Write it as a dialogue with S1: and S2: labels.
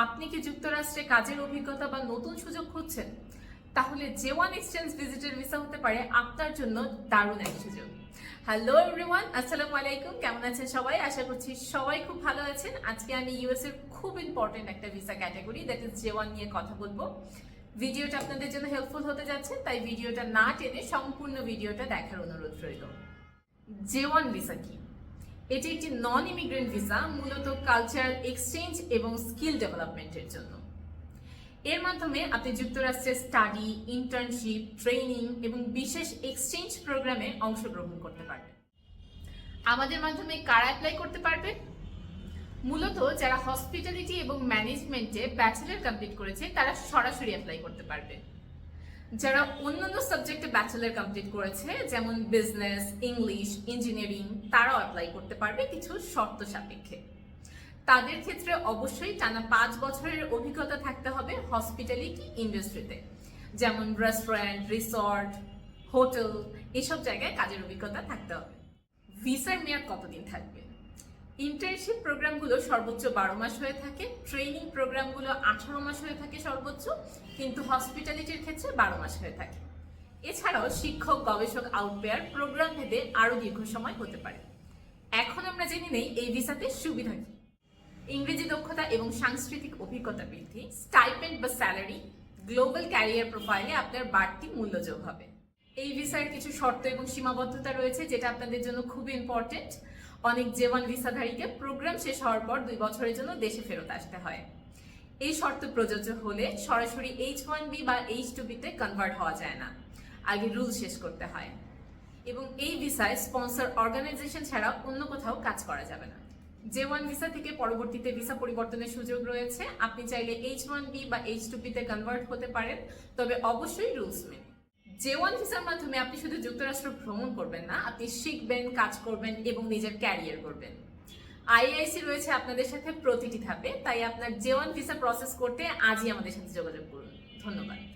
S1: আপনি কি যুক্তরাষ্ট্রে কাজের অভিজ্ঞতা বা নতুন সুযোগ খুঁজছেন? তাহলে জে ওয়ান এক্সচেঞ্জ ভিজিটের ভিসা হতে পারে আপনার জন্য দারুণ এক সুযোগ। হ্যালো এভরিওয়ান, আসসালামু আলাইকুম। কেমন আছেন সবাই? আশা করছি সবাই খুব ভালো আছেন। আজকে আমি ইউএস এর খুব ইম্পর্টেন্ট একটা visa category, that is J one নিয়ে কথা বলব। ভিডিওটা আপনাদের জন্য হেল্পফুল হতে যাচ্ছে, তাই ভিডিওটা না টেনে সম্পূর্ণ ভিডিওটা দেখার অনুরোধ রইল। জে ওয়ান ভিসা কি? এটি একটি নন ইমিগ্রেন্ট ভিসা মূলত কালচারাল এক্সচেঞ্জ এবং স্কিল ডেভেলপমেন্টের জন্য। এর মাধ্যমে আপনি যুক্তরাষ্ট্রের স্টাডি ইন্টার্নশিপ ট্রেনিং এবং বিশেষ এক্সচেঞ্জ প্রোগ্রামে অংশগ্রহণ করতে পারবেন। আমাদের মাধ্যমে কারা অ্যাপ্লাই করতে পারবে? মূলত যারা হসপিটালিটি এবং ম্যানেজমেন্টে ব্যাচেলর কমপ্লিট করেছে, তারা সরাসরি অ্যাপ্লাই করতে পারবে। যারা অন্যান্য সাবজেক্টে ব্যাচেলার কমপ্লিট করেছে, যেমন বিজনেস ইংলিশ ইঞ্জিনিয়ারিং তারাও অ্যাপ্লাই করতে পারবে কিছু শর্ত সাপেক্ষে। তাদের ক্ষেত্রে অবশ্যই টানা পাঁচ বছরের অভিজ্ঞতা থাকতে হবে হসপিটালিটি ইন্ডাস্ট্রিতে যেমন রেস্টুরেন্ট রিসর্ট হোটেল এসব জায়গায় কাজের অভিজ্ঞতা থাকতে হবে। ভিসার মেয়াদ কতদিন থাকবে? ইন্টার্নশিপ প্রোগ্রামগুলো সর্বোচ্চ বারো মাস হয়ে থাকে ট্রেনিং প্রোগ্রামগুলো আঠারো মাস হয়ে থাকে সর্বোচ্চ, কিন্তু হসপিটালিটির ক্ষেত্রে বারো মাস হয়ে থাকে। এছাড়াও শিক্ষক, গবেষক আউটপেয়ার প্রোগ্রাম ভেদে আরও দীর্ঘ সময় হতে পারে। এখন আমরা জেনে নেই এই ভিসাতে সুবিধা কি। ইংরেজি দক্ষতা এবং সাংস্কৃতিক অভিজ্ঞতা বৃদ্ধি স্টাইপেন্ড বা স্যালারি গ্লোবাল ক্যারিয়ার প্রোফাইলে আপনার বাড়তি মূল্য যোগ হবে। এই ভিসার কিছু শর্ত এবং সীমাবদ্ধতা রয়েছে, যেটা আপনাদের জন্য খুবই ইম্পর্টেন্ট অনেক জেওয়ান ভিসাধারীকে প্রোগ্রাম শেষ হওয়ার পর দুই বছরের জন্য দেশে ফেরত আসতে হয়। এই শর্ত প্রযোজ্য হলে সরাসরি এইচ ওয়ান বি বা এইচ টু বিতে কনভার্ট হওয়া যায় না। আগে রুল শেষ করতে হয়। এবং এই ভিসায় স্পন্সর অর্গানাইজেশন ছাড়া অন্য কোথাও কাজ করা যাবে না। জে ওয়ান ভিসা থেকে পরবর্তীতে ভিসা পরিবর্তনের সুযোগ রয়েছে। আপনি চাইলে এইচ ওয়ান বি বা এইচ টু বিতে কনভার্ট হতে পারেন। তবে অবশ্যই রুলস মেনে। জে ওয়ান ভিসার মাধ্যমে আপনি শুধু যুক্তরাষ্ট্র ভ্রমণ করবেন না, আপনি শিখবেন, কাজ করবেন এবং নিজের ক্যারিয়ার করবেন। আইআইসি রয়েছে আপনাদের সাথে, প্রতিটি ধাপে। তাই আপনার জে ওয়ান ভিসা প্রসেস করতে, আজই আমাদের সাথে যোগাযোগ করুন। ধন্যবাদ।